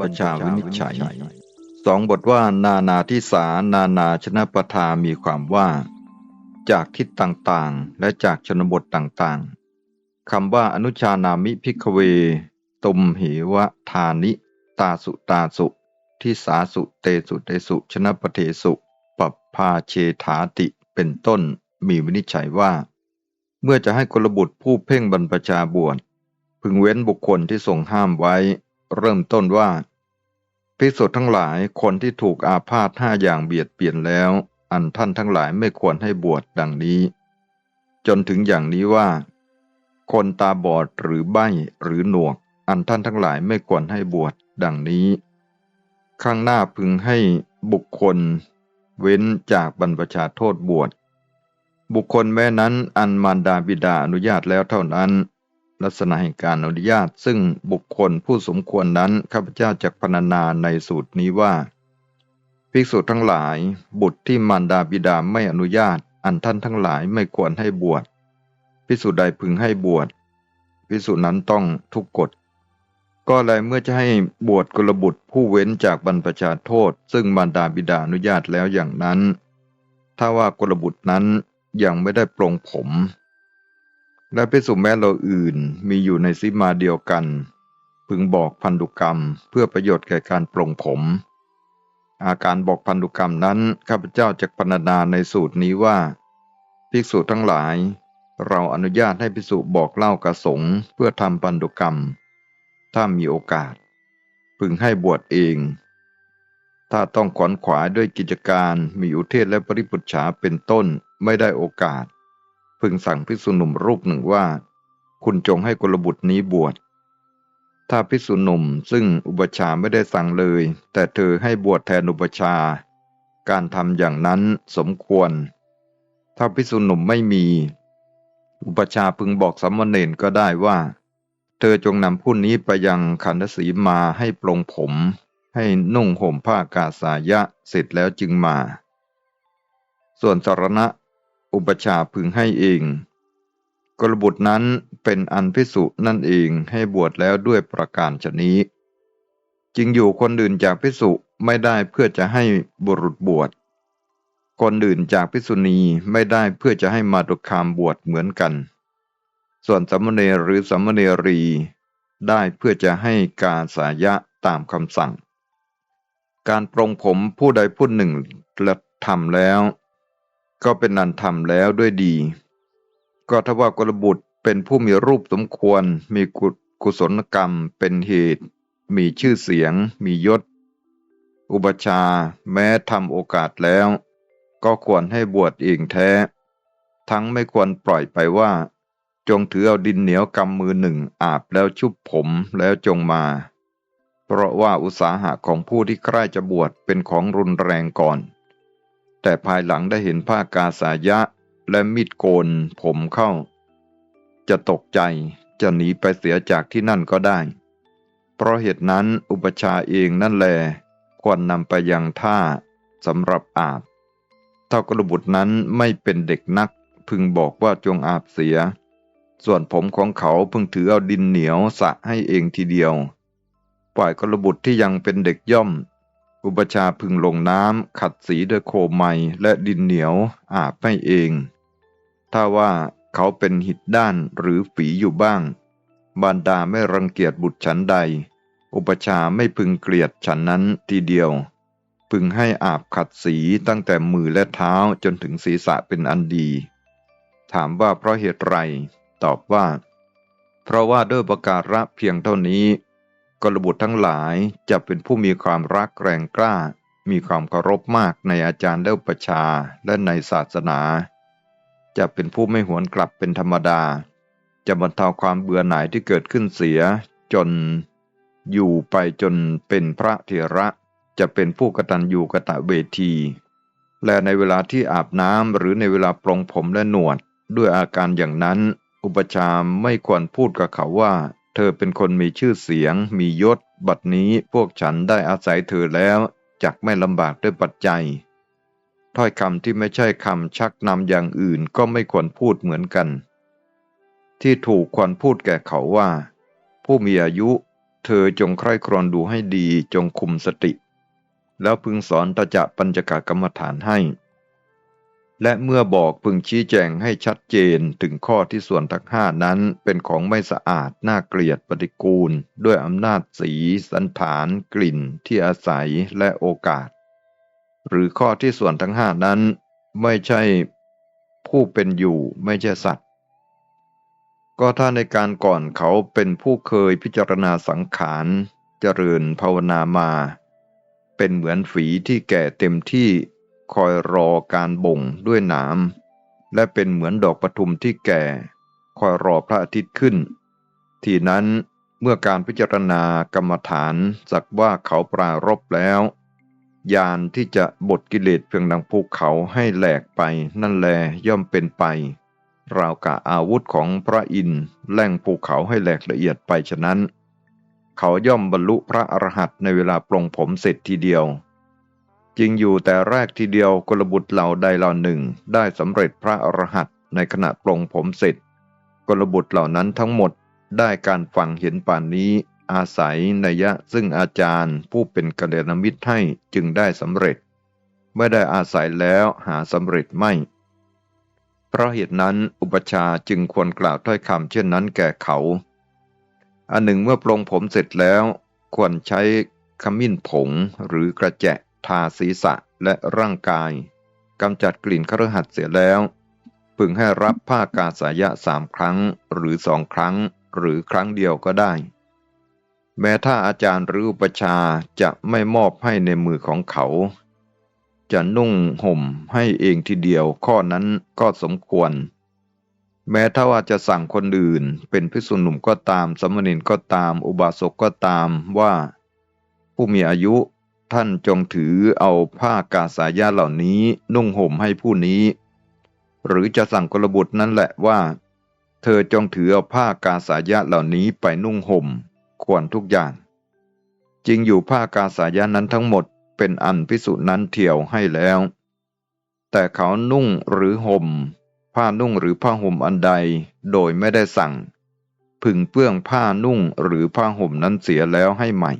บรรพชาวินิจฉัยสองบทว่านานาทิสานานาชนะปทามีความว่า จากทิศต่างๆ และจากชนบทต่างๆคำว่าอนุชานามิพิกเว ตุมเหวะทานิ ตาสุตาสุทิสาสุเตสุเตสุชนะปเทสุปปพาเชถาติเป็นต้นมีวินิจฉัยว่า เมื่อจะให้กลบุตรผู้เพ่งบรรพชาบวชพึงเว้นบุคคลที่ทรงห้ามไว้ เริ่มต้นว่าภิกษุทั้งหลายคนที่ถูกอาพาธห้าอย่างเบียดเบียนแล้ว อันท่านทั้งหลายไม่ควรให้บวชดังนี้ จนถึงอย่างนี้ว่า คนตาบอดหรือใบ้หรือหนวก อันท่านทั้งหลายไม่ควรให้บวชดังนี้ ข้างหน้าพึงให้บุคคล เว้นจากบรรพชาโทษบวชบุคคลแม้นั้นอันมารดาบิดาอนุญาตแล้วเท่านั้น ลักษณะแห่งการอนุญาต ซึ่งบุคคลผู้สมควรนั้นข้าพเจ้าจักพรรณนาในสูตรนี้ว่า ภิกษุทั้งหลาย บุตรที่มารดาบิดาไม่อนุญาต อันท่านทั้งหลายไม่ควรให้บวชภิกษุใดพึงให้บวชภิกษุนั้นต้องทุกกฎก็เลยเมื่อจะให้บวชกุลบุตรผู้เว้นจากบรรพชาโทษ ซึ่งมารดาบิดาอนุญาตแล้วอย่างนั้น ถ้าว่ากุลบุตรนั้นยังไม่ได้ปลงผม และภิกษุแม้เราอื่นมีอยู่ในสิมาเดียวกัน พึงบอกพันธุกรรมเพื่อประโยชน์แก่การปลงผม อาการบอกพันธุกรรมนั้นข้าพเจ้าจะพรรณนาในสูตรนี้ว่า ภิกษุทั้งหลาย เราอนุญาตให้ภิกษุบอกเล่ากระสงเพื่อทำพันธุกรรม ถ้ามีโอกาส พึงให้บวชเอง ถ้าต้องขวนขวายด้วยกิจการมีอุเทศและปริปุจฉาเป็นต้นไม่ได้โอกาส พึงสั่งภิกษุหนุ่มรูปหนึ่งว่า คุณจงให้กุลบุตรนี้บวช ถ้าภิกษุหนุ่มซึ่งอุปชาไม่ได้สั่งเลย แต่เธอให้บวชแทนอุปชา การทำอย่างนั้นสมควร ถ้าภิกษุหนุ่มไม่มี อุปชาพึงบอกสามเณรก็ได้ว่า เธอจงนำผู้นี้ไปยังขันธสีมาให้ปลงผม ให้นุ่งห่มผ้ากาสายะเสร็จแล้วจึงมา ส่วนสารณะ อุปชาพึงให้เองกลบุตรนั้นเป็นอันพิสุนั่นเองให้บวชแล้วด้วยประการชนี้ จึงอยู่คนอื่นจากพิสุไม่ได้เพื่อจะให้บุรุษบวช คนอื่นจากพิสุณีไม่ได้เพื่อจะให้มาตุคามบวชเหมือนกัน ส่วนสามเณรหรือสามเณรีได้เพื่อจะให้การสายะตามคำสั่ง การปรงผมผู้ใดผู้หนึ่งละทำแล้ว ก็เป็นนันทำแล้วด้วยดี ก็ทว่ากลบุตรเป็นผู้มีรูปสมควร มีกุศลกรรมเป็นเหตุ มีชื่อเสียง มียศ อุปชาแม้ทำโอกาสแล้ว ก็ควรให้บวชเองแท้ ทั้งไม่ควรปล่อยไปว่า จงถือเอาดินเหนียวกำมือหนึ่งอาบแล้วชุบผมแล้วจงมา เพราะว่าอุตสาหะของผู้ที่ใกล้จะบวชเป็นของรุนแรงก่อน แต่ภายหลังได้เห็นผ้ากาสายะและมีดโกนผมเข้า จะตกใจจะหนีไปเสียจากที่นั่นก็ได้ เพราะเหตุนั้นอุปชาเองนั่นแลควรนำไปยังท่าสำหรับอาบถ้ากระบุตรนั้นไม่เป็นเด็กนักพึงบอกว่าจงอาบเสีย ส่วนผมของเขาพึงถือเอาดินเหนียวสะให้เองทีเดียวปล่อยกระบุตรที่ยังเป็นเด็กย่อม อุปชาพึงลงน้ำขัดสีด้วยโคมไมและดินเหนียวอาบให้เอง ถ้าว่าเขาเป็นหิดด้านหรือฝีอยู่บ้าง บารดาไม่รังเกียจบุตรฉันใด อุปชาไม่พึงเกลียดฉันนั้นทีเดียว พึงให้อาบขัดสีตั้งแต่มือและเท้าจนถึงศีรษะเป็นอันดี ถามว่าเพราะเหตุไร ตอบว่า เพราะว่าด้วยประการะเพียงเท่านี้ กลบุตรทั้งหลายจะเป็นผู้มีความรักแรงกล้า มีความเคารพมากในอาจารย์และอุปชาและในศาสนา จะเป็นผู้ไม่หวนกลับเป็นธรรมดา จะบรรเทาความเบื่อหน่ายที่เกิดขึ้นเสีย จน อยู่ไปจนเป็นพระเถระจะเป็นผู้กตัญญูกะตะเวที และในเวลาที่อาบน้ำหรือในเวลาปลงผมและหนวด ด้วยอาการอย่างนั้น อุปชาย์ไม่ควรพูดกับเขาว่า เธอเป็นคนมีชื่อเสียง มียศ บัดนี้พวกฉันได้อาศัยเธอแล้วจักไม่ลำบากด้วยปัจจัย ถ้อยคำที่ไม่ใช่คำชักนำอย่างอื่นก็ไม่ควรพูดเหมือนกัน ที่ถูกควรพูดแก่เขาว่า ผู้มีอายุ เธอจงใคร่ครวญดูให้ดีจงคุมสติ แล้วพึงสอนตจะปัญจกกรรมฐานให้ และเมื่อบอกพึงชี้แจงให้ชัดเจนถึงข้อที่ส่วนทั้งห้านั้นเป็นของไม่สะอาด น่าเกลียดปฏิกูล ด้วยอำนาจสี สันฐาน กลิ่น ที่อาศัยและโอกาส หรือข้อที่ส่วนทั้งห้านั้น ไม่ใช่ผู้เป็นอยู่ไม่ใช่สัตว์ ก็ถ้าในการก่อนเขาเป็นผู้เคยพิจารณาสังขารเจริญภาวนามา เป็นเหมือนฝีที่แก่เต็มที่ คอยรอการบ่งด้วยหนามและเป็นเหมือนดอกปทุมที่แก่ คอยรอพระอาทิตย์ขึ้น ทีนั้นเมื่อการพิจารณากรรมฐานสักว่าเขาปรารบแล้วยานที่จะบทกิเลสเพียงดังภูเขาให้แหลกไปนั่นแลย่อมเป็นไป ราวกะอาวุธของพระอินทร์แล่งภูเขาให้แหลกละเอียดไปฉะนั้น เขาย่อมบรรลุพระอรหันต์ในเวลาปลงผมเสร็จทีเดียว จริงอยู่แต่แรกทีเดียวกลบุตรเหล่าใดเหล่าหนึ่ง ได้สำเร็จพระอรหันต์ในขณะปลงผมเสร็จกลบุตรเหล่านั้นทั้งหมดได้การฟังเห็นป่านนี้ อาศัยนัยะซึ่งอาจารย์ผู้เป็นกัลยาณมิตรให้จึงได้สำเร็จ ไม่ได้อาศัยแล้วหาสำเร็จไม่ เพราะเหตุนั้นอุปชาจึงควรกล่าวถ้อยคำเช่นนั้นแก่เขา อันหนึ่งเมื่อปลงผมเสร็จแล้ว ควรใช้ขมิ้นผงหรือกระแจะ ทาศีรษะและร่างกายกำจัดกลิ่นครหัสเสียแล้ว พึงให้รับผ้ากาสายะสามครั้งหรือสองครั้งหรือครั้งเดียวก็ได้ แม้ถ้าอาจารย์หรืออุปชาจะไม่มอบให้ในมือของเขา จะนุ่งห่มให้เองทีเดียวข้อนั้นก็สมควร แม้ถ้าว่าจะสั่งคนอื่น เป็นพิสุหนุ่มก็ตามสมณีนก็ตาม อุบาสกก็ตามว่า ผู้มีอายุ ท่านจงถือเอาผ้ากาสายะเหล่านี้นุ่งห่มให้ผู้นี้ หรือจะสั่งกลบุตรนั่นแหละว่า เธอจงถือเอาผ้ากาสายะเหล่านี้ไปนุ่งห่ม ควรทุกอย่าง จริงอยู่ผ้ากาสายะนั้นทั้งหมดเป็นอันพิสุนั้นเที่ยวให้แล้ว แต่เขานุ่งหรือห่ม ผ้านุ่งหรือผ้าห่มอันใดโดยไม่ได้สั่ง พึงเปื้องผ้านุ่งหรือผ้าห่มนั้นเสียแล้วให้ใหม่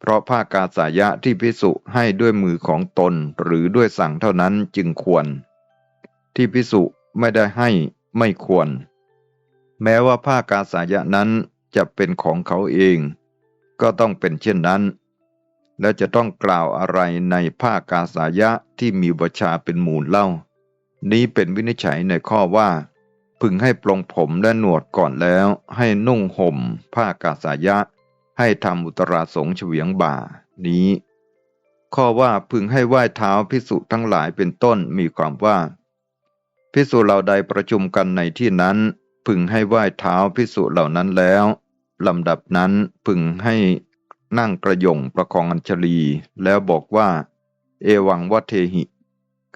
เพราะผ้ากาสายะที่พิสุให้ด้วยมือของตนหรือด้วยสั่งเท่านั้นจึงควร ที่พิสุไม่ได้ให้ไม่ควร แม้ว่าผ้ากาสายะนั้นจะเป็นของเขาเอง ก็ต้องเป็นเช่นนั้น และจะต้องกล่าวอะไรในผ้ากาสายะที่มีบชาเป็นมูลเล่า นี้เป็นวินิจฉัยในข้อว่า พึงให้ปลงผมและหนวดก่อนแล้วให้นุ่งห่มผ้ากาสายะ ให้ทำอุตราสงเฉวียงบ่า นี้ ข้อว่าพึงให้ไหว้เท้าพิสุทั้งหลายเป็นต้นมีความว่า พิสุเหล่าใดประชุมกันในที่นั้น พึงให้ไหว้เท้าพิสุเหล่านั้นแล้วลำดับนั้นพึงให้นั่งกระยงประคองอัญชลี แล้วบอกว่า เอวังวัเทหิ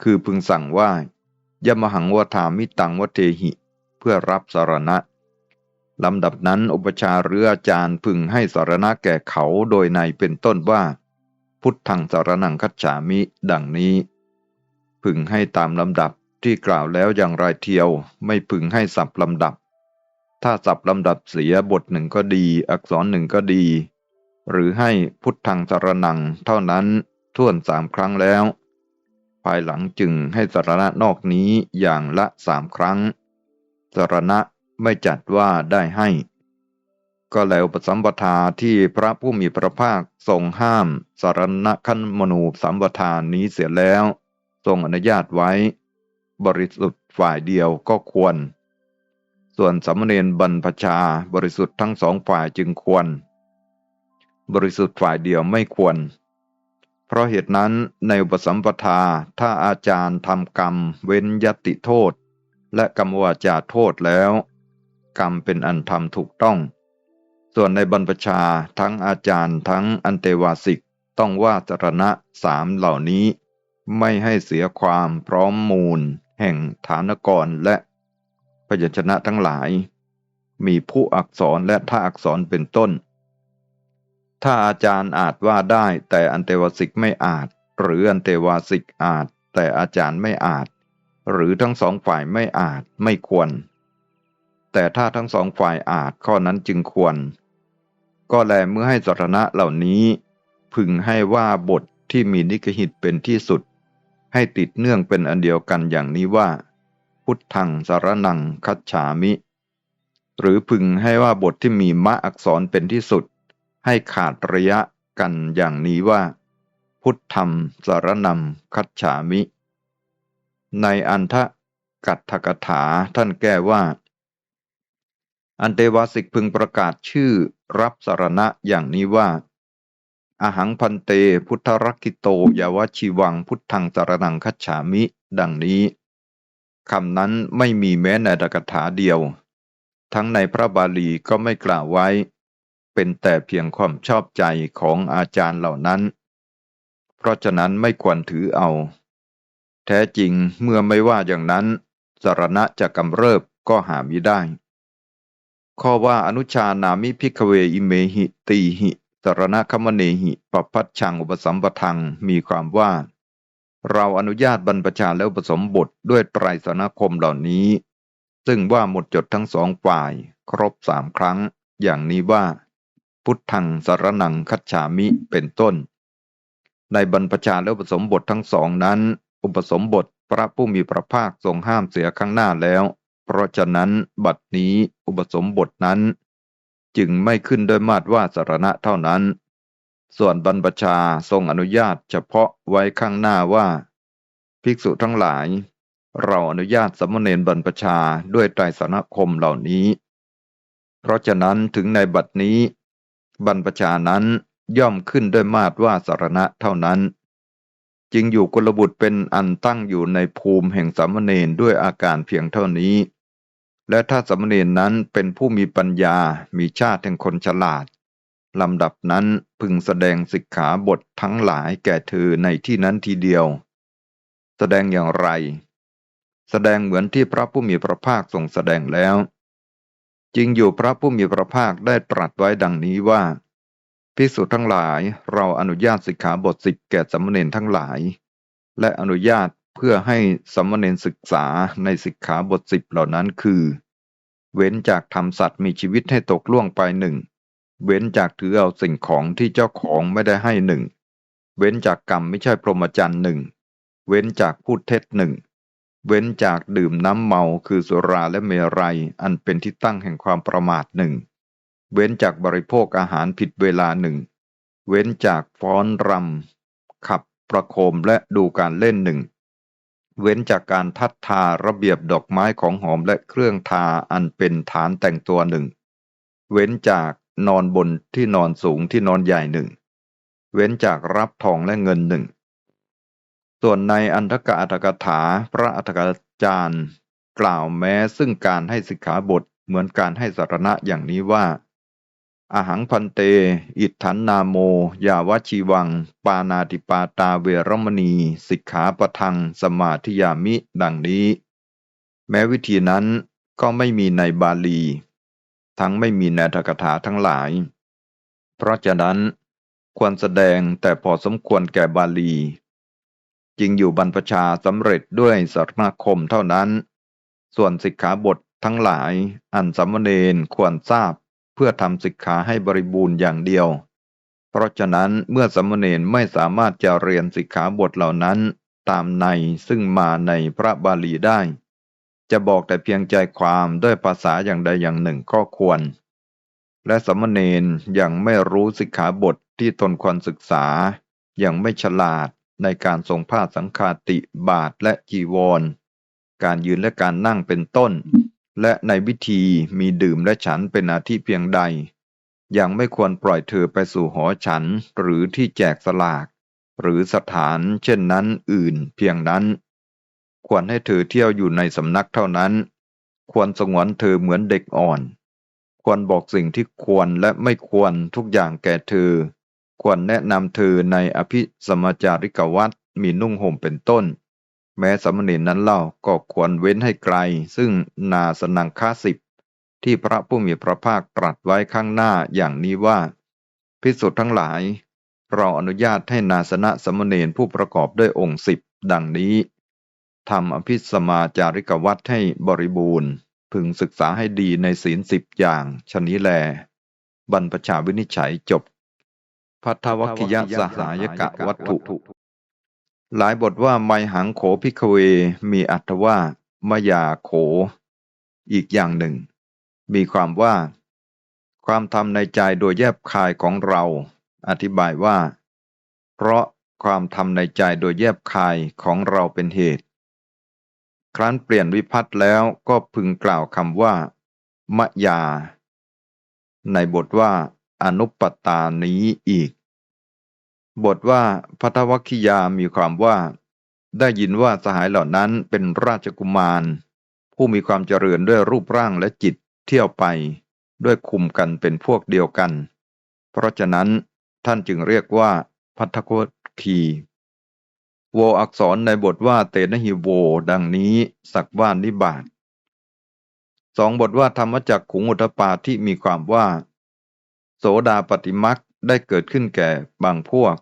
คือพึงสั่งว่ายมหังวทามิตังวัเทหิ เพื่อรับสารณะ ลำดับนั้นอุปชาหรืออาจารย์พึงให้สารณะแก่เขาโดยในเป็นต้นว่า พุทธังสารนังคัจฉามิ ดังนี้ พึงให้ตามลำดับที่กล่าวแล้วอย่างไรเทียว ไม่พึงให้สับลำดับ ถ้าสับลำดับเสียบทหนึ่งก็ดี อักษรหนึ่งก็ดี หรือให้พุทธังสารนังเท่านั้นท่วนสามครั้งแล้ว ภายหลังจึงให้สารณะนอกนี้อย่างละสามครั้งสารณะ ไม่จัดว่าได้ให้ ก็แล้วปสัมปทาที่พระผู้มีพระภาคทรงห้ามสารณคันมนูสัมปทานนี้เสียแล้ว ทรงอนุญาตไว้ บริสุทธิ์ฝ่ายเดียวก็ควร ส่วนสมณเณรบรรพชาบริสุทธิ์ทั้งสองฝ่ายจึงควร บริสุทธิ์ฝ่ายเดียวไม่ควรเพราะเหตุนั้นในอุปสัมปทาถ้าอาจารย์ทำกรรมเว้นยติโทษ และกรรมวาจาโทษแล้ว กรรมเป็นอันทำถูกต้อง ส่วนในบรรพชาทั้งอาจารย์ทั้งอันเตวาสิกต้องว่าจรณะสามเหล่านี้ ไม่ให้เสียความพร้อมมูล แห่งฐานกรและพยัญชนะทั้งหลาย มีผู้อักษรและท่าอักษรเป็นต้น ถ้าอาจารย์อาจว่าได้แต่อันเตวาสิกไม่อาจ หรืออันเตวาสิกอาจ แต่อาจารย์ไม่อาจ หรือทั้งสองฝ่ายไม่อาจไม่ควร แต่ถ้าทั้งสองฝ่ายอาจข้อนั้นจึงควร ก็แลเมื่อให้สรณะเหล่านี้ พึงให้ว่าบทที่มีนิกหิตเป็นที่สุด ให้ติดเนื่องเป็นอันเดียวกันอย่างนี้ว่า พุทธังสารนังคัจฉามิ หรือพึงให้ว่าบทที่มีมะอักษรเป็นที่สุด ให้ขาดระยะกันอย่างนี้ว่า พุทธรรมสารนังคัจฉามิ ในอันทะกัตถกถาท่านแก้ว่า อันเตวาสิกพึงประกาศชื่อรับสารณะอย่างนี้ว่าอาหังพันเตพุทธรักิโตยาวชีวังพุทธังสารนังคัจฉามิ ดังนี้คำนั้นไม่มีแม้ในตกถาเดียว ทั้งในพระบาลีก็ไม่กล่าวไว้ เป็นแต่เพียงความชอบใจของอาจารย์เหล่านั้น เพราะฉะนั้นไม่ควรถือเอา แท้จริงเมื่อไม่ว่าอย่างนั้นสารณะจะกำเริบก็หามิได้ ข้อว่าอนุชานามิพิกเวอิเมหิตีหิสารณคมเนหิปพัชชังอุปสัมปทังมีความว่า เราอนุญาตบรรพชาแล้วผสมบทด้วยไตรสนคมเหล่านี้ ซึ่งว่าหมดจดทั้งสองฝ่าย ครบสามครั้ง อย่างนี้ว่า พุทธังสารนังคัจฉามิเป็นต้น ในบรรพชาแล้วผสมบททั้งสองนั้น อุปสมบทพระผู้มีพระภาคทรงห้ามเสียข้างหน้าแล้ว เพราะฉะนั้นบัดนี้อุปสมบทนั้น จึงไม่ขึ้นด้วยมาตรว่าสารณะเท่านั้น ส่วนบรรพชาทรงอนุญาตเฉพาะไว้ข้างหน้าว่า ภิกษุทั้งหลาย เราอนุญาตสมณเณรบรรพชาด้วยไตรสนคมเหล่านี้ เพราะฉะนั้นถึงในบัดนี้ บรรพชานั้นย่อมขึ้นด้วยมาตรว่าสารณะเท่านั้นจึงอยู่กุลบุตรเป็นอันตั้งอยู่ในภูมิแห่งสามเณรด้วยอาการเพียงเท่านี้ และถ้าสมเณรนั้นเป็นผู้มีปัญญา มีชาติแห่งคนฉลาด ลำดับนั้นพึงแสดงสิกขาบททั้งหลายแก่เธอในที่นั้นทีเดียว แสดงอย่างไร แสดงเหมือนที่พระผู้มีพระภาคทรงแสดงแล้ว จริงอยู่พระผู้มีพระภาคได้ตรัสไว้ดังนี้ว่าภิกษุทั้งหลายเราอนุญาตสิกขาบทสิบแก่สมเณรทั้งหลาย และอนุญาต เพื่อให้สามเณรศึกษาในสิกขาบทสิบเหล่านั้นคือ เว้นจากทำสัตว์มีชีวิตให้ตกล่วงไปหนึ่งเว้นจากถือเอาสิ่งของที่เจ้าของไม่ได้ให้หนึ่งเว้นจากกรรมไม่ใช่พรหมจรรย์หนึ่งเว้นจากพูดเท็จหนึ่งเว้นจากดื่มน้ำเมาคือสุราและเมรัย อันเป็นที่ตั้งแห่งความประมาทหนึ่งเว้นจากบริโภคอาหารผิดเวลาหนึ่งเว้นจากฟ้อนรำขับประโคมและดูการเล่นหนึ่ง เว้นจากการทัดทาระเบียบดอกไม้ของหอมและเครื่องทาอันเป็นฐานแต่งตัวหนึ่ง เว้นจากนอนบนที่นอนสูงที่นอนใหญ่หนึ่ง เว้นจากรับทองและเงินหนึ่ง ส่วนในอันทกะอัตถกถาพระอัตถกจารย์ กล่าวแม้ซึ่งการให้สิกขาบทเหมือนการให้สารณะอย่างนี้ว่า อาหังพันเต อิทันนาโม ยาวชีวัง ปานาติปาตาเวรมณี สิกขาปทัง สมาธิยามิ ดังนี้ แม้วิธีนั้นก็ไม่มีในบาลี ทั้งไม่มีในทกถาทั้งหลาย เพราะฉะนั้นควรแสดงแต่พอสมควรแก่บาลีจึงอยู่บรรพชาสำเร็จด้วยสารณคมเท่านั้น ส่วนสิกขาบททั้งหลายอันสามเณรควรทราบ เพื่อทำสิกขาให้บริบูรณ์อย่างเดียว เพราะฉะนั้นเมื่อสามเณรไม่สามารถจะเรียนสิกขาบทเหล่านั้น ตามในซึ่งมาในพระบาลีได้ จะบอกแต่เพียงใจความด้วยภาษาอย่างใดอย่างหนึ่งก็ควร และสามเณรยังไม่รู้สิกขาบทที่ตนควรศึกษา ยังไม่ฉลาดในการทรงผ้าสังฆาติบาทและจีวร การยืนและการนั่งเป็นต้น และในวิธีมีดื่มและฉันเป็นอาทิเพียงใด ยังไม่ควรปล่อยเธอไปสู่หอฉันหรือที่แจกสลาก หรือสถานเช่นนั้นอื่นเพียงนั้น ควรให้เธอเที่ยวอยู่ในสำนักเท่านั้น ควรสงวนเธอเหมือนเด็กอ่อน ควรบอกสิ่งที่ควรและไม่ควรทุกอย่างแก่เธอ ควรแนะนำเธอในอภิสมจาริกวัตรมีนุ่งห่มเป็นต้น แม้สมเณรนั้นเล่าก็ควรเว้นให้ไกล ซึ่งนาสนังคาสิบที่พระผู้มีพระภาคตรัสไว้ข้างหน้าอย่างนี้ว่า พิสุทธ์ทั้งหลาย เราอนุญาตให้นาสนะสมเณรผู้ประกอบด้วยองค์สิบดังนี้ทำอภิสมาจาริกวัตรให้บริบูรณ์ พึงศึกษาให้ดีในศีลสิบอย่างชนี้แล บรรพชาวินิจฉัยจบพัทธวคิยสหายกะวัตถุ หลายบทว่าไมหังโขพิกเว มีอัตว่ามยาโข อีกอย่างหนึ่ง มีความว่า ความทำในใจโดยแยบคายของเรา อธิบายว่า เพราะความทำในใจโดยแยบคายของเราเป็นเหตุ ครั้นเปลี่ยนวิพัตแล้วก็พึงกล่าวคำว่ามะยา ในบทว่าอนุปตานี้อีก บทว่าพัทวัคคิยามีความว่า ได้ยินว่าสหายเหล่านั้นเป็นราชกุมาร ผู้มีความเจริญด้วยรูปร่างและจิตเที่ยวไป ด้วยคุมกันเป็นพวกเดียวกัน เพราะฉะนั้นท่านจึงเรียกว่าพัทวัคคีโวอักษรในบทว่าเตนะฮิโว ดังนี้สักว่านิบาตสองบทว่าธรรมจักขุงอุทปาที่มีความว่า โสดาปฏิมัก ได้เกิดขึ้นแก่บางพวก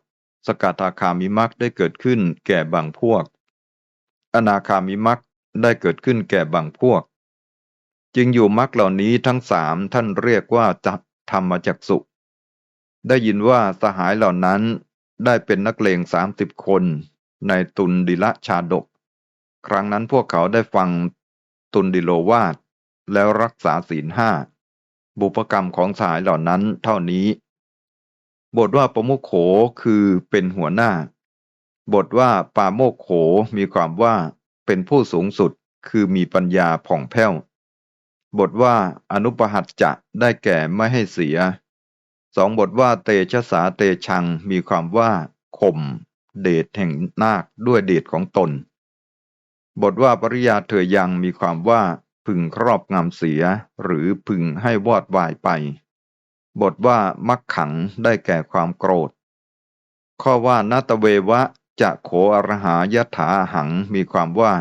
สกทาคามิมักได้เกิดขึ้นแก่บางพวก อนาคามิมักได้เกิดขึ้นแก่บางพวก จึงอยู่มักเหล่านี้ทั้งสามท่านเรียกว่าจักธรรมจักสุได้ยินว่าสหายเหล่านั้นได้เป็นนักเลงสามสิบคนในตุนดิละชาดก ครั้งนั้นพวกเขาได้ฟังตุนดิโลวาดแล้วรักษาศีลห้าบุพกรรมของสหายเหล่านั้นเท่านี้ บทว่าปโมโขคือเป็นหัวหน้า บทว่าปาโมกโขมีความว่าเป็นผู้สูงสุดคือมีปัญญาผ่องแผ้ว บทว่าอนุปหัตจะได้แก่ไม่ให้เสีย สองบทว่าเตชะสาเตชังมีความว่าข่มเดชแห่งนาคด้วยเดชของตน บทว่าปริยาเธอยังมีความว่าพึงครอบงำเสียหรือพึงให้วอดวายไป บทว่ามักขังได้แก่ความโกรธ ข้อว่านาตเววะจะโขอรหายถาหังมีความว่า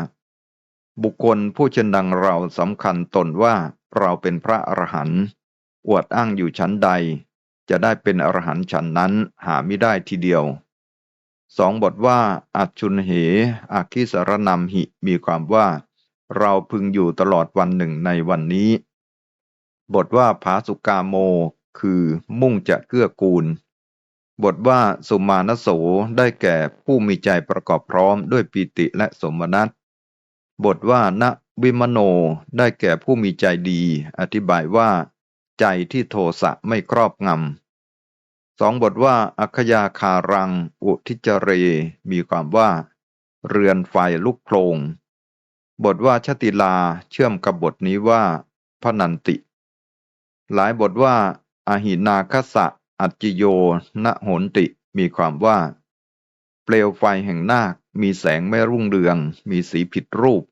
บุคคลผู้เช่นดังเราสำคัญตนว่าเราเป็นพระอรหันต์อวดอ้างอยู่ชั้นใด จะได้เป็นอรหันต์ฉันนั้นหาไม่ได้ทีเดียวสองบทว่า อัจชุนเหอาคิสรนำหิมีความว่า เราพึงอยู่ตลอดวันหนึ่งในวันนี้ บทว่าผาสุกาโม คือมุ่งจะเกื้อกูล บทว่าสุมานโสได้แก่ผู้มีใจประกอบพร้อมด้วยปิติและสมนัตบทว่าณวิมโนได้แก่ผู้มีใจดี อธิบายว่า ใจที่โทสะไม่ครอบงำสองบทว่า อัคยาคารัง อุทิจเร มีความว่า เรือนไฟลุกโพลงบทว่าชติลาเชื่อมกับบทนี้ว่าพนันติ หลายบทว่า อหินาคสะอัจจิโยณโหนติ มีความว่า เปลวไฟแห่งนาค มีแสงไม่รุ่งเรือง มีสีผิดรูป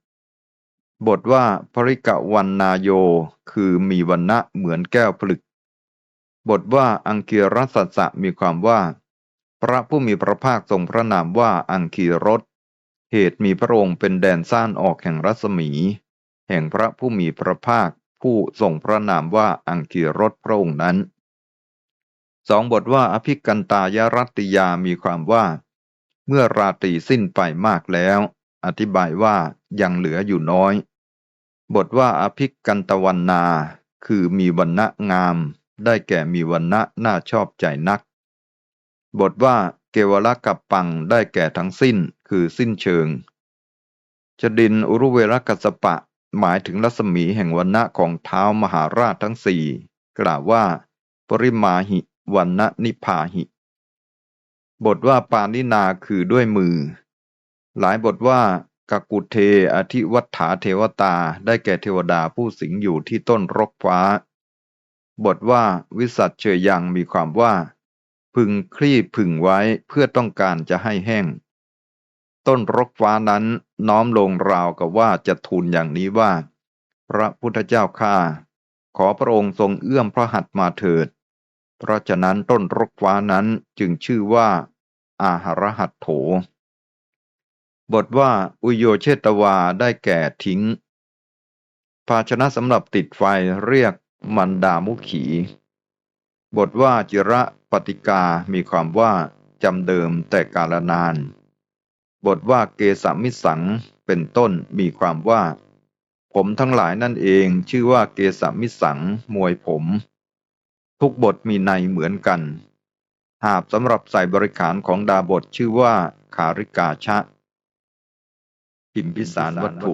บทว่าภริกะวันนาโย คือมีวันณะเหมือนแก้วผลึก บทว่าอังคีรสัสะมีความว่า พระผู้มีพระภาคทรงพระนามว่าอังคีรสเหตุมีพระองค์เป็นแดนซ่านออกแห่งรัศมี แห่งพระผู้มีพระภาค ผู้ทรงพระนามว่าอังคีรสพระองค์นั้นสองบทว่าอภิกันตายรัตติยามีความว่า เมื่อราตรีสิ้นไปมากแล้ว อธิบายว่ายังเหลืออยู่น้อย บทว่าอภิกันตวันนา คือมีวันณะงาม ได้แก่มีวันณะน่าชอบใจนัก บทว่าเกวลกับปังได้แก่ทั้งสิ้น คือสิ้นเชิง จดินอุรุเวรกัสปะ หมายถึงรัศมีแห่งวันณะของเท้ามหาราชทั้งสี่กล่าวว่า ปริมาหิวันณะนิพาหิ บทว่าปานินาคือด้วยมือ หลายบทว่ากกุเทอธิวัฏฐาเทวตาได้แก่เทวดาผู้สิงอยู่ที่ต้นรกฟ้า บทว่าวิสัชเชยยังมีความว่า พึงคลี่พึงไว้เพื่อต้องการจะให้แห้ง ต้นรกฟ้านั้นน้อมลงราวกับว่าจะทูลอย่างนี้ว่า พระพุทธเจ้าข้าขอพระองค์ทรงเอื้อมพระหัตถ์มาเถิด เพราะฉะนั้นต้นรกฟ้านั้นจึงชื่อว่า อาหารหัตโถ บทว่าอุโยเชตวาได้แก่ทิ้ง ภาชนะสำหรับติดไฟเรียกมันดามุขี บทว่าจิระปฏิกามีความว่าจำเดิมแต่กาลนาน บทว่าเกสามิสังเป็นต้นมีความว่า ผมทั้งหลายนั่นเองชื่อว่าเกสามิสังมวยผม ทุกบทมีในเหมือนกัน หาบสำหรับใส่บริขารของดาบทชื่อว่าขาริกาชะพิมพิสารวัตถุ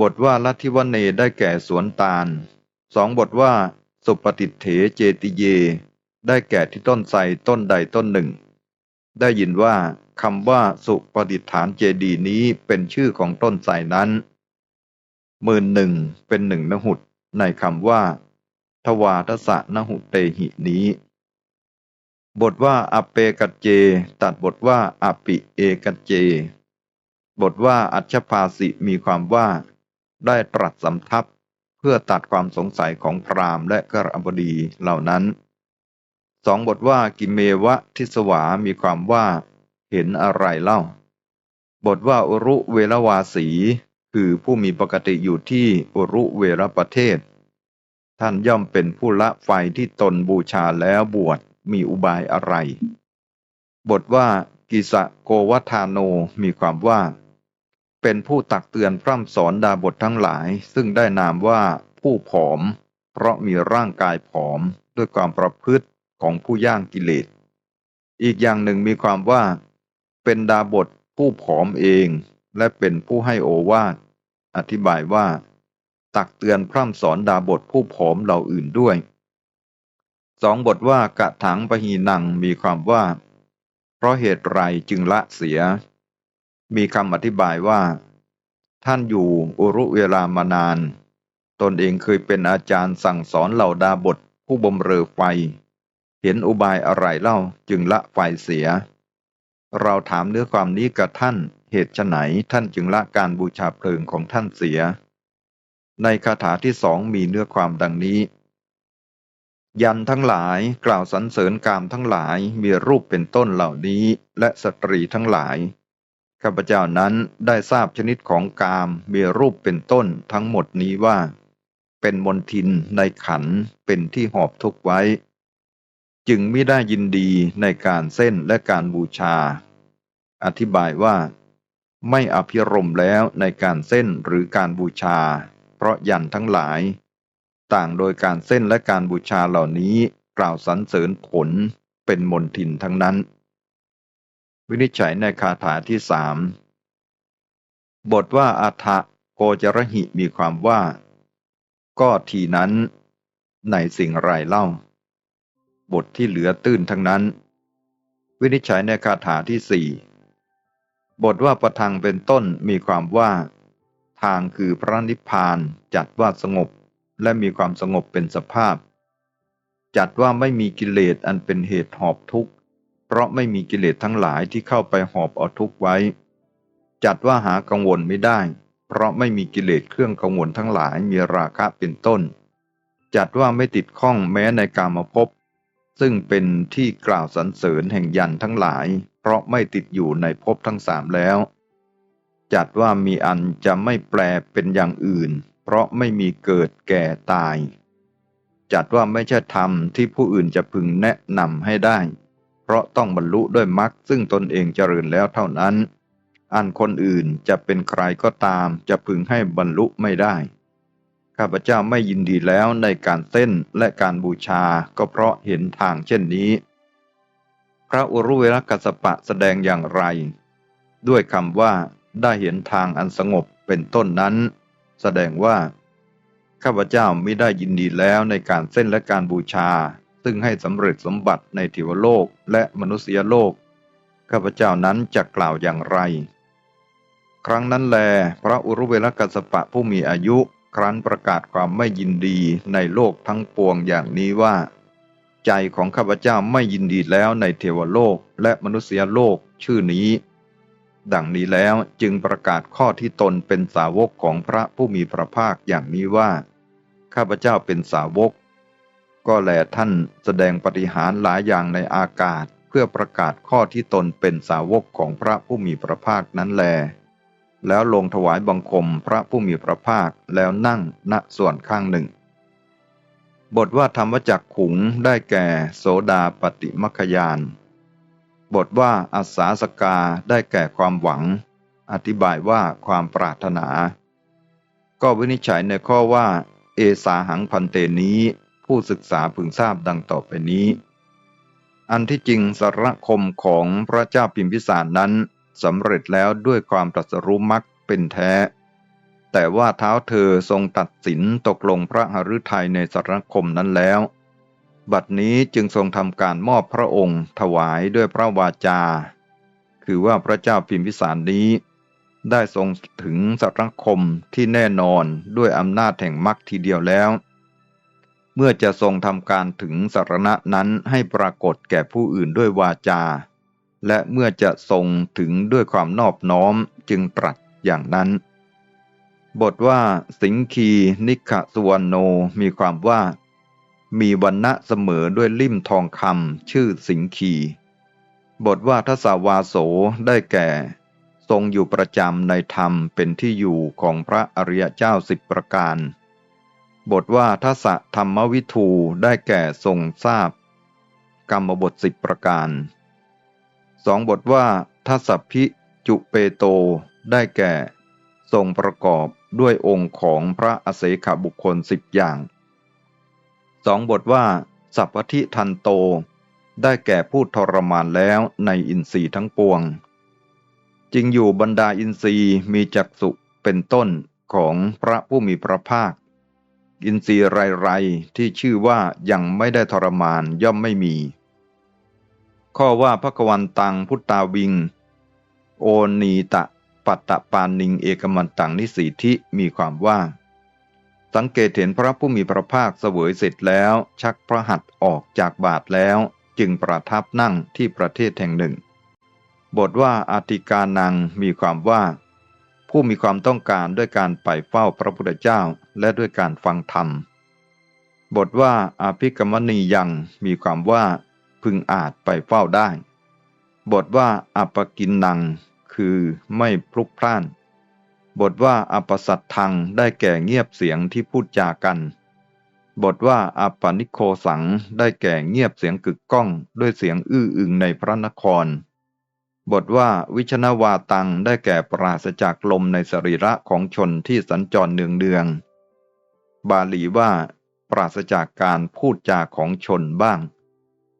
บทว่าลัทธิวเนได้แก่สวนตาลสองบทว่าสุปฏิเถเจติเย ได้แก่ที่ต้นไทรต้นใดต้นหนึ่ง ได้ยินว่าคำว่าสุปฏิฐานเจดีนี้เป็นชื่อของต้นไทรนั้นหมื่นหนึ่งเป็นหนึ่งนหุตในคำว่า ทวาทสะนหุเตหินี้ บทว่าอเปกัจเจ ตัดบทว่าอปิเอกัจเจ บทว่าอัชภาสิมีความว่า ได้ตรัสสำทับเพื่อตัดความสงสัยของพราหมณ์และกระบดีเหล่านั้น สองบทว่ากิเมวะทิสวา มีความว่า เห็นอะไรเล่า บทว่าอุรุเวลวาสี คือผู้มีปกติอยู่ที่อุรุเวรประเทศ ท่านย่อมเป็นผู้ละไฟที่ตนบูชาแล้วบวชมีอุบายอะไร บทว่ากิสะโกวัฏาโนมีความว่า เป็นผู้ตักเตือนพร่ำสอนดาบททั้งหลาย ซึ่งได้นามว่าผู้ผอม เพราะมีร่างกายผอมด้วยความประพฤติ ของผู้ย่างกิเลส อีกอย่างหนึ่งมีความว่า เป็นดาบทผู้ผอมเองและเป็นผู้ให้โอวาทอธิบายว่า ตักเตือนพร่ำสอนดาบทผู้ผอมเหล่าอื่นด้วยสองบทว่ากะถังปหีนังมีความว่า เพราะเหตุไรจึงละเสีย มีคำอธิบายว่า ท่านอยู่อุรุเวลามานาน ตนเองเคยเป็นอาจารย์สั่งสอนเหล่าดาบทผู้บมเรอไฟ เห็นอุบายอะไรเล่าจึงละไฟเสีย เราถามเนื้อความนี้กับท่าน เหตุไฉนท่านจึงละการบูชาเพลิงของท่านเสีย ในคาถาที่สองมีเนื้อความดังนี้ ยันทั้งหลายกล่าวสรรเสริญกามทั้งหลายมีรูปเป็นต้นเหล่านี้และสตรีทั้งหลายข้าพเจ้านั้นได้ทราบชนิดของกามมีรูปเป็นต้นทั้งหมดนี้ว่า เป็นมนทินในขันเป็นที่หอบทุกไว้ จึงไม่ได้ยินดีในการเส้นและการบูชา อธิบายว่า ไม่อภิรมแล้วในการเส้นหรือการบูชา เพราะยันทั้งหลาย ต่างโดยการเส้นและการบูชาเหล่านี้กล่าวสรรเสริญผลเป็นมนทินทั้งนั้น วินิจฉัยในคาถาที่สามบทว่าอัฐะโกจรหิมีความว่า ก็ทีนั้นในสิ่งไรเล่า บทที่เหลือตื้นทั้งนั้น วินิจฉัยในคาถาที่สี่บทว่าประทังเป็นต้นมีความว่า ทางคือพระนิพพานจัดว่าสงบและมีความสงบเป็นสภาพ จัดว่าไม่มีกิเลสอันเป็นเหตุหอบทุกข์ เพราะไม่มีกิเลสทั้งหลายที่เข้าไปหอบเอาทุกข์ไว้ จัดว่าหากังวลไม่ได้ เพราะไม่มีกิเลสเครื่องกังวลทั้งหลายมีราคะเป็นต้น จัดว่าไม่ติดข้องแม้ในกามภพ ซึ่งเป็นที่กล่าวสรรเสริญแห่งยันทั้งหลาย เพราะไม่ติดอยู่ในภพทั้งสามแล้ว จัดว่ามีอันจะไม่แปลเป็นอย่างอื่น เพราะไม่มีเกิดแก่ตาย จัดว่าไม่ใช่ธรรมที่ผู้อื่นจะพึงแนะนำให้ได้ เพราะต้องบรรลุด้วยมรรคซึ่งตนเองเจริญแล้วเท่านั้น อันคนอื่นจะเป็นใครก็ตามจะพึงให้บรรลุไม่ได้ ข้าพเจ้าไม่ยินดีแล้วในการเต้นและการบูชาก็เพราะเห็นทางเช่นนี้ พระอุรุเวรกัสปะแสดงอย่างไร ด้วยคำว่าได้เห็นทางอันสงบเป็นต้นนั้น แสดงว่าข้าพเจ้าไม่ได้ยินดีแล้วในการเส้นและการบูชา ซึ่งให้สำเร็จสมบัติในเทวโลกและมนุษยโลก ข้าพเจ้านั้นจะกล่าวอย่างไร ครั้งนั้นแล พระอุรุเวลกัสปะผู้มีอายุ ครั้นประกาศความไม่ยินดีในโลกทั้งปวงอย่างนี้ว่า ใจของข้าพเจ้าไม่ยินดีแล้วในเทวโลกและมนุษยโลกชื่อนี้ ดังนี้แล้วจึงประกาศข้อที่ตนเป็นสาวกของพระผู้มีพระภาคอย่างนี้ว่า ข้าพเจ้าเป็นสาวก ก็แลท่านแสดงปฏิหารหลายอย่างในอากาศ เพื่อประกาศข้อที่ตนเป็นสาวกของพระผู้มีพระภาคนั้นแล แล้วลงถวายบังคมพระผู้มีพระภาคแล้วนั่งณส่วนข้างหนึ่ง บทว่าธรรมจักขุงได้แก่โสดาปฏิมัคยาน บทว่าอัสสาสกาได้แก่ความหวัง อธิบายว่าความปรารถนา ก็วินิจฉัยในข้อว่า เอสาหังพันเตนี้ ผู้ศึกษาพึงทราบดังต่อไปนี้ อันที่จริงสารคมของพระเจ้าพิมพิสารนั้น สำเร็จแล้วด้วยความตรัสรู้มรรคเป็นแท้ แต่ว่าเท้าเธอทรงตัดสินตกลงพระหฤทัยในสารคมนั้นแล้ว บัดนี้จึงทรงทำการมอบพระองค์ ถวายด้วยพระวาจา คือว่าพระเจ้าพิมพิสารนี้ ได้ทรงถึงสารคมที่แน่นอนด้วยอำนาจแห่งมรรคทีเดียวแล้วเมื่อจะทรงทำการถึงสารณะนั้นให้ปรากฏแก่ผู้อื่นด้วยวาจา และเมื่อจะทรงถึงด้วยความนอบน้อมจึงตรัสอย่างนั้น บทว่าสิงคีนิขสุวรรณโนมีความว่า มีวันณะเสมอด้วยลิ่มทองคำชื่อสิงคี บทว่าทศาวาโสได้แก่ ทรงอยู่ประจำในธรรมเป็นที่อยู่ของพระอริยเจ้าสิบประการ บทว่าทศธรรมวิทูได้แก่ทรงทราบ กรรมบทสิบประการ สองบทว่าทัศพิจุเปโตได้แก่ทรงประกอบด้วยองค์ของพระอเสขบุคคลสิบอย่างสองบทว่า สัพพทิทันโต ได้แก่ผู้ทรมานแล้วในอินทรีย์ทั้งปวงจริงอยู่บรรดาอินทรีย์มีจักสุเป็นต้นของพระผู้มีพระภาค อินทรีย์ไรๆที่ชื่อว่ายังไม่ได้ทรมานย่อมไม่มี ข้อว่าพระกวันตังพุทธาวิง โอนีตะปัตตปานิงเอกมันตังนิสีทิมีความว่า สังเกตเห็นพระผู้มีพระภาคเสวยเสร็จแล้ว ชักพระหัตถ์ออกจากบาทแล้ว จึงประทับนั่งที่ประเทศแห่งหนึ่ง บทว่าอาติกานังมีความว่า ผู้มีความต้องการด้วยการไปเฝ้าพระพุทธเจ้าและด้วยการฟังธรรม บทว่าอาภิกรรมณียังมีความว่า พึงอาจไปเฝ้าได้ บทว่าอัปกินนัง คือไม่พลุกพล่าน บทว่าอัปสัตทังได้แก่เงียบเสียงที่พูดจากัน บทว่าอัปนิโคสังได้แก่เงียบเสียงกึกก้อง ด้วยเสียงอื้ออึงในพระนคร บทว่าวิชนาวาตังได้แก่ปราศจากลมในสรีระของชนที่สัญจรเนืองเนืองบาลีว่า ปราศจากการพูดจาของชนบ้าง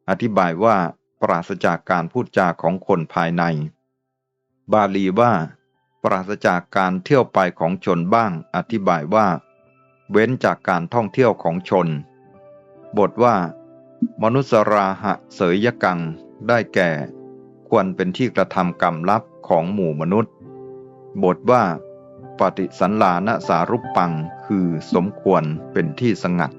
อธิบายว่าปราศจากการพูดจาของคนภายใน บาลีว่า ปราศจากการเที่ยวไปของชนบ้าง อธิบายว่า เว้นจากการท่องเที่ยวของชน บทว่า มนุสราหะเสยยกัง ได้แก่ ควรเป็นที่กระทำกรรมลับของหมู่มนุษย์ บทว่า ปฏิสันลานสารุปปัง คือสมควรเป็นที่สงัด